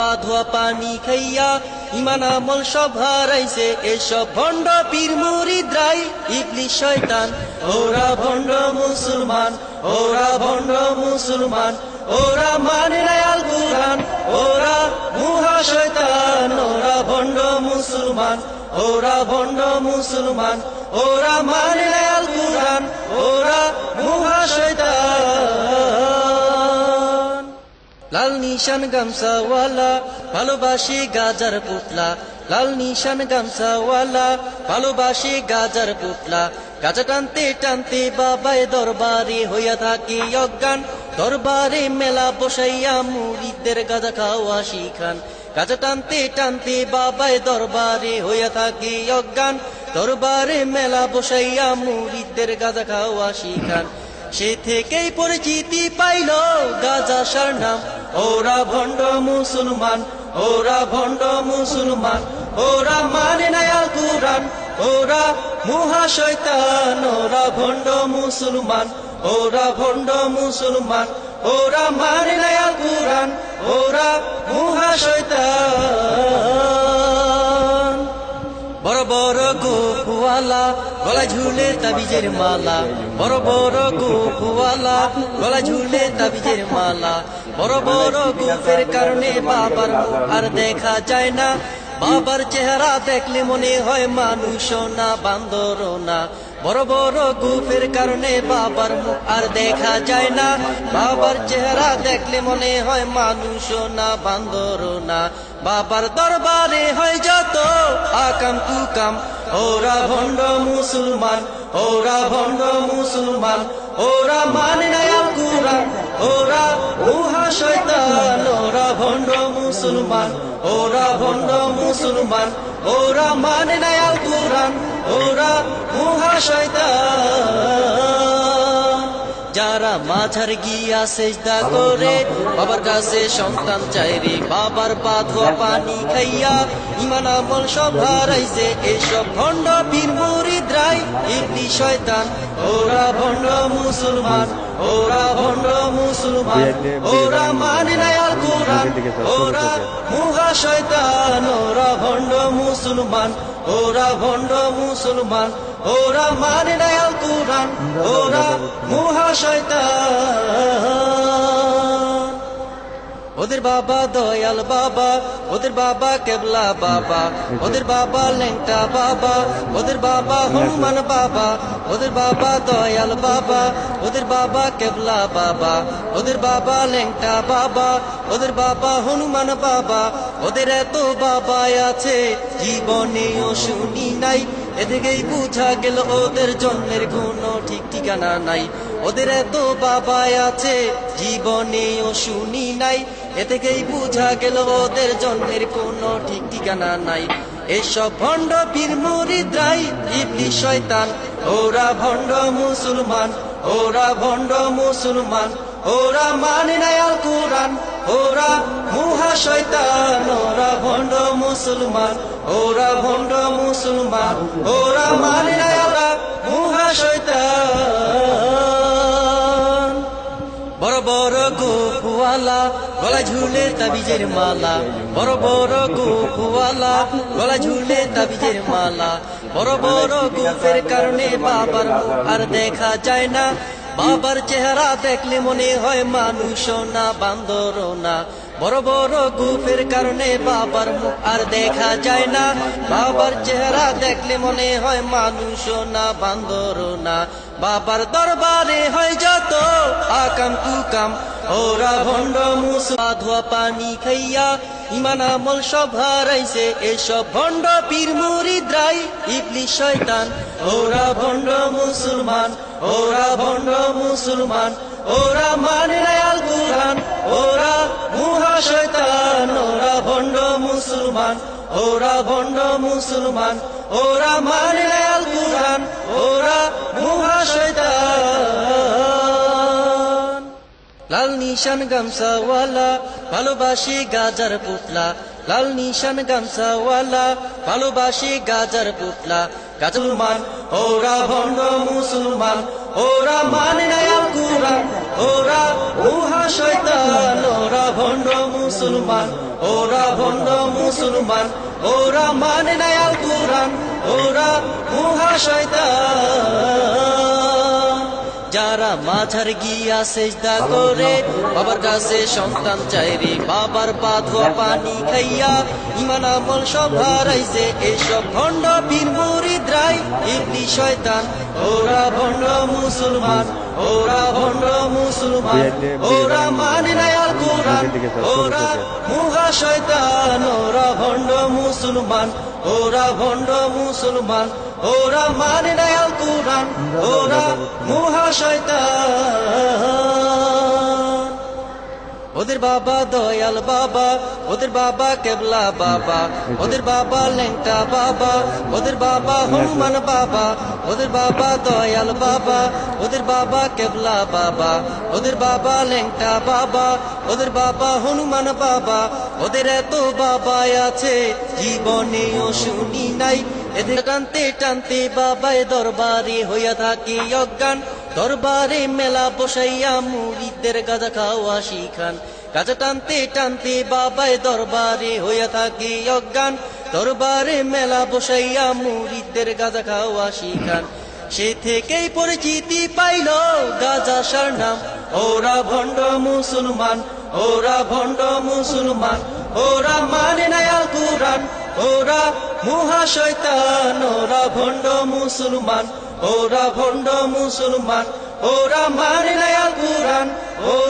ধোয়া পানি খাইয়া ইমান আমল সব হারাইছে। এসব ভণ্ড পীর মুরিদ্রাই ইবলি শয়তান। ওরা ভণ্ড মুসলমান, ওরা ভণ্ড মুসলমান, ওরা মানে নাই আল কুরআন, ওরা মুহা শয়তান, ওরা ভণ্ড মুসলমান, ওরা ভণ্ড মুসলমান, ওরা মানে নাই আল কুরআন, ওরা মুহা শয়তান। লাল নিশান গামসাওয়ালা ভালোবাসি গাজার পুতলা। লাল নিশান গামসাওয়ালা ভালোবাসি গাজার পুতলা। গাজা টানতে টানতে বাবায় দরবারে হইয়া থাকি অজ্ঞান। দরবারে মেলা বসাইয়া মুড়িদের গাজা খাওয়া শিখান। গাজা টানতে টানতে বাবায় দরবারে হইয়া থাকি অজ্ঞান। দরবারে মেলা বসাইয়া মুড়িদের গাজা খাওয়া শিখান। সে থেকেই পরিচিতি পাইল গাজা সার নাম। ওরা ভণ্ড মুসলমান, ওরা ভণ্ড মুসলমান, ওরা মানে না আল কুরআন, ওরা মুহা শয়তান, ওরা ভণ্ড মুসলমান, ওরা ভণ্ড মুসলমান, ওরা মানে না আল কুরআন, ওরা মুহা শয়তান। বড় বড় গোপওয়ালা গলা ঝুলে তাবিজের মালা। বড় বড় গোপওয়ালা গলা ঝুলে তাবিজের মালা। বড় বড় গোপের কারণে বাবার আর দেখা যায় না। বাবার চেহারা দেখলে মনে হয় মানুষ না, বান্দর না। বড় বড় গুফের কারণে বাবার মুখ আর দেখা যায় না। বাবার চেহারা দেখলে মনে হয় মানুষ না, বান্দর না। বাবার দরবারে হয় যত আকাম কুকাম। ওরা ভণ্ড মুসলমান, ওরা ভণ্ড মুসলমান, ওরা মানে না ওরা উহা শৈতান ওরা ভণ্ড মুসলমান, ওরা ভণ্ড মুসলমান, ওরা মানে না ওরা উহা শয়তান। যারা মাঝার গিয়া সেজদা করে। বাবার কাছে সন্তান চাই রে, বাবার বাধোয়া পানি খাইয়া। ইমান আমল সব হারাইছে, এসব ভণ্ড পীর মুরিদ্রাই। ইবলি শয়তান, ওরা ভণ্ড মুসলমান। ওরা ভণ্ড মুসলমান ওরা মানে নাই আল কোরআন ওরা মুহা শয়তান ওরা ভণ্ড মুসলমান ওরা ভণ্ড মুসলমান ওরা মানে নাই আল কোরআন ওরা মুহা শয়তান। ওদের বাবা দয়াল বাবা, ওদের বাবা কেবলা বাবা, ওদের বাবা লেংটা বাবা, ওদের বাবা হনুমান বাবা, ওদের বাবা দয়াল বাবা, ওদের বাবা কেবলা বাবা, ওদের বাবা লেংটা বাবা, ওদের বাবা হনুমান বাবা, ওদের এত বাবা আছে, জীবনেও শুনি নাই, এদিকেই বুঝা গেল ওদের জন্মের গুণ ঠিক ঠিকানা নাই, ওদের এত বাবা আছে, জীবনেও শুনি নাই এ থেকেই বুঝা গেল ওদের জন্মের কোনো ঠিক ঠিকানা নাই। এসব ভণ্ড পীর মুরিদ্রাই ইবলি শয়তান। ওরা ভণ্ড মুসলমান, ওরা ভণ্ড মুসলমান, ওরা মানে নাই আল কোরআন, ওরা মুহা শয়তান, ওরা ভণ্ড মুসলমান, ওরা ভণ্ড মুসলমান, ওরা মানে নাই আল্লাহ, মুহা শয়তান। গলা ঝুলে তাবিজের মালা, বড় বড় গোপওয়ালা গলা ঝুলে তাবিজের মালা, বড় বড় গোপের কারণে বাবার আর দেখা যায় না। বাবার চেহারা দেখলে মনে হয় মানুষ না, বান্দর না। বড় বড় গুফের কারণে বাবার মুখ আর দেখা যায় না। বাবার চেহারা দেখলে মনে হয় মানুষ না, বান্দর না। বাবার দরবারে হয় যত আকাম কুকাম। ওরা ভণ্ড মুসা ধোয়া পানি খাইয়া ইমান আমল সব হারাইছে, এসব ভণ্ড পীর মুরিদ্রাই ইবলি শয়তান। ওরা ভণ্ড মুসলমান, ওরা ভণ্ড মুসলমান, ওরা মানে আল কুরআন। ওরা মুহা শয়তান, ওরা ভণ্ড মুসলমান, ওরা ভণ্ড মুসলমান, ওরা মানে আল কুরআন। নিশান গামসাওয়ালা ভালোবাসি গাজার পুতলা। লাল নিশান গামসাওয়ালা ভালোবাসি গাজার পুতলা। গাজলমান, ওরা ভণ্ড মুসলমান, ওরা মানে না ওরা মুহা শয়তান, ওরা ভণ্ড মুসলমান, ওরা ভণ্ড মুসলমান, ওরা মানে আল কুরআন। ওরা মুহা শয়তান। যারা মাঝার গিয়া সেজদা করে। বাবার কাছে সন্তান চাই রে, বাবার পা ধোয়া পানি খাইয়া ইমান আমল সব হারাইছে এইসব ভণ্ড পীর মুরিদরাই। ইবলি শয়তান, ওরা ভণ্ড মুসলমান। ওরা ভণ্ড মুসলমান ওরা মানে নাই আল কোরআন ওরা মুহা শয়তান ওরা ভণ্ড মুসলমান ওরা ভণ্ড মুসলমান ওরা মানে নাই আল কোরআন ওরা মুহা শয়তান। ওদের বাবা দয়াল বাবা, ওদের বাবা কেবলা বাবা, ওদের বাবা লেংটা বাবা, ওদের বাবা হনুমান বাবা, ওদের বাবা দয়াল বাবা, ওদের বাবা কেবলা বাবা, ওদের বাবা লেংটা বাবা, ওদের বাবা হনুমান বাবা, ওদের এত বাবা আছে, জীবনেও শুনি নাই। এদের টানতে টানতে বাবায় দরবারে হইয়া থাকে অজ্ঞান। দরবারে মেলা বসাইয়া মুড়িদের গাজা খাওয়া শিখান। গাজা টানতে টানতে বাবায় দরবারে হইয়া থাকে অজ্ঞান। দরবারে মেলা বসাইয়া মুড়িদের গাজা খাওয়া শিখান। সে থেকেই পরিচিতি পাইল গাজা সার নাম। ওরা ভণ্ড মুসলমান, ওরা ভণ্ড মুসলমান, ওরা মানে নাই আল কুরআন। ওরা মুহাশয়তান ওরা ভণ্ড মুসলমান। ওরা ভণ্ড মুসলমান ওরা মানে আল কুরআন